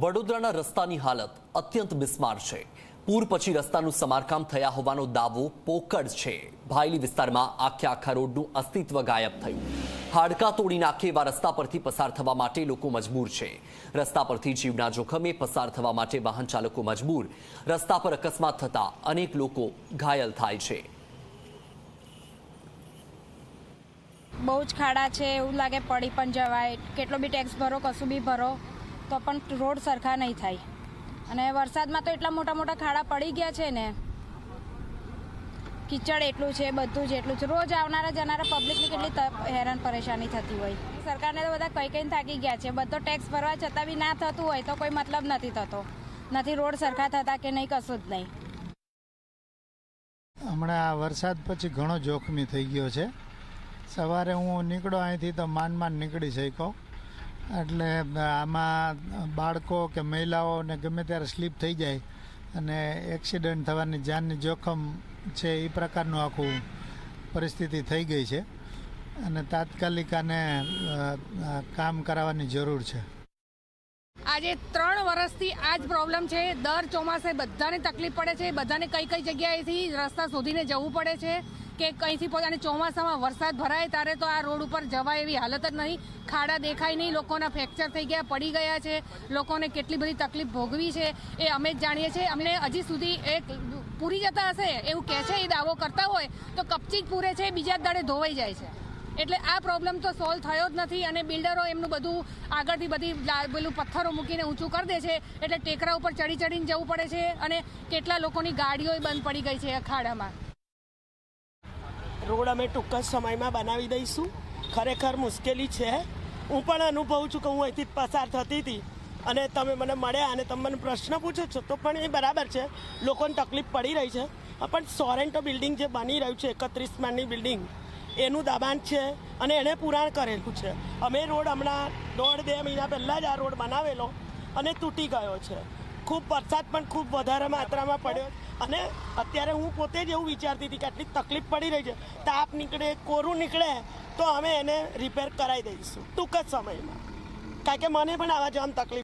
વડોદરાના રસ્તાની હાલત અત્યંત બિસ્માર છે. પૂર પછી રસ્તાનું સમારકામ થયા હોવાનો દાવો પોકળ છે. ભાયલી વિસ્તારમાં આખે આખા રોડનું અસ્તિત્વ ગાયબ થયું. હાડકા તોડી નાખે એવા રસ્તા પરથી પસાર થવા માટે લોકો મજબૂર છે. રસ્તા પરથી જીવના જોખમે પસાર થવા માટે વાહન ચાલકો મજબૂર. રસ્તા પર અકસ્માત થતા અનેક લોકો ઘાયલ થાય છે. બહુ જ ખાડા છે, એવું લાગે પડી પણ જવાય. કેટલો બી ટેક્સ ભરો, કશું બી ભરો. તો પણ રોડ સરખા નહીં થાય. અને વરસાદમાં તો એટલા મોટા મોટા ખાડા પડી ગયા છે ને. કિચડ એટલું છે, બધું જ એટલું છે. રોજ આવનારા જનારા પબ્લિકની કેટલી હેરાન પરેશાની થતી હોય. સરકારને તો બધા કઈ કઈ થાકી ગયા છે. બધો ટેક્સ ભરવા છતાં બી ના થતું હોય તો કોઈ મતલબ નથી થતો. નથી રોડ સરખા થતા કે નહીં, કશું જ નહીં. હમણાં આ વરસાદ પછી ઘણો જોખમી થઈ ગયો છે. સવારે હું નીકળો અહીંથી તો માંડ માંડ નીકળી શક્યો. એટલે આમાં બાળકો કે મહિલાઓને ગમે ત્યારે સ્લીપ થઈ જાય અને એક્સિડન્ટ થવાની જાનની જોખમ છે એ પ્રકારનું આખું પરિસ્થિતિ થઈ ગઈ છે અને તાત્કાલિક આને કામ કરાવવાની જરૂર છે. આજે ત્રણ વર્ષથી આ જ પ્રોબ્લેમ છે. દર ચોમાસે બધાને તકલીફ પડે છે. બધાને કઈ કઈ જગ્યાએથી રસ્તા શોધીને જવું પડે છે. કે કંઈથી અને ચોમાસામાં વરસાદ ભરાય ત્યારે તો આ રોડ ઉપર જવાય એવી હાલત જ નહીં. ખાડા દેખાય નહીં, લોકોના ફ્રેક્ચર થઈ ગયા, પડી ગયા છે. લોકોને કેટલી બધી તકલીફ ભોગવી છે એ અમે જ જાણીએ છીએ. અમને હજી સુધી એક પૂરી જતા હશે એવું કહે છે, એ દાવો કરતા હોય તો કપચી જ પૂરે છે, બીજા દાડે ધોવાઈ જાય છે. એટલે આ પ્રોબ્લેમ તો સોલ્વ થયો જ નથી અને બિલ્ડરો એમનું બધું આગળથી બધી પેલું પથ્થરો મૂકીને ઊંચું કરી દે છે. એટલે ટેકરા ઉપર ચડી ચડીને જવું પડે છે અને કેટલા લોકોની ગાડીઓ બંધ પડી ગઈ છે ખાડામાં. રોડ અમે ટૂંક જ સમયમાં બનાવી દઈશું. ખરેખર મુશ્કેલી છે. હું પણ અનુભવું છું કે હું અહીંથી પસાર થતી હતી અને તમે મને મળ્યા અને તમે મને પ્રશ્ન પૂછો છો, તો પણ એ બરાબર છે. લોકોને તકલીફ પડી રહી છે. પણ સોરેન્ટો બિલ્ડિંગ જે બની રહ્યું છે, એકત્રીસ માળની બિલ્ડિંગ, એનું દબાણ છે અને એણે પુરાણ કરેલું છે. અમે રોડ હમણાં દોઢ, બે મહિના પહેલાં જ આ રોડ બનાવેલો અને તૂટી ગયો છે. ખૂબ વરસાદ પણ ખૂબ વધારે માત્રામાં પડ્યો. અને અત્યારે હું પોતે જ એવું વિચારતી હતી કે આટલી તકલીફ પડી રહી છે તાપ નીકળે, કોરું નીકળે, તો અમે એને રિપેર કરાવી દઈશું. ટૂંક જ સમયમાં. કારણ કે મને પણ આવા જામ તકલીફ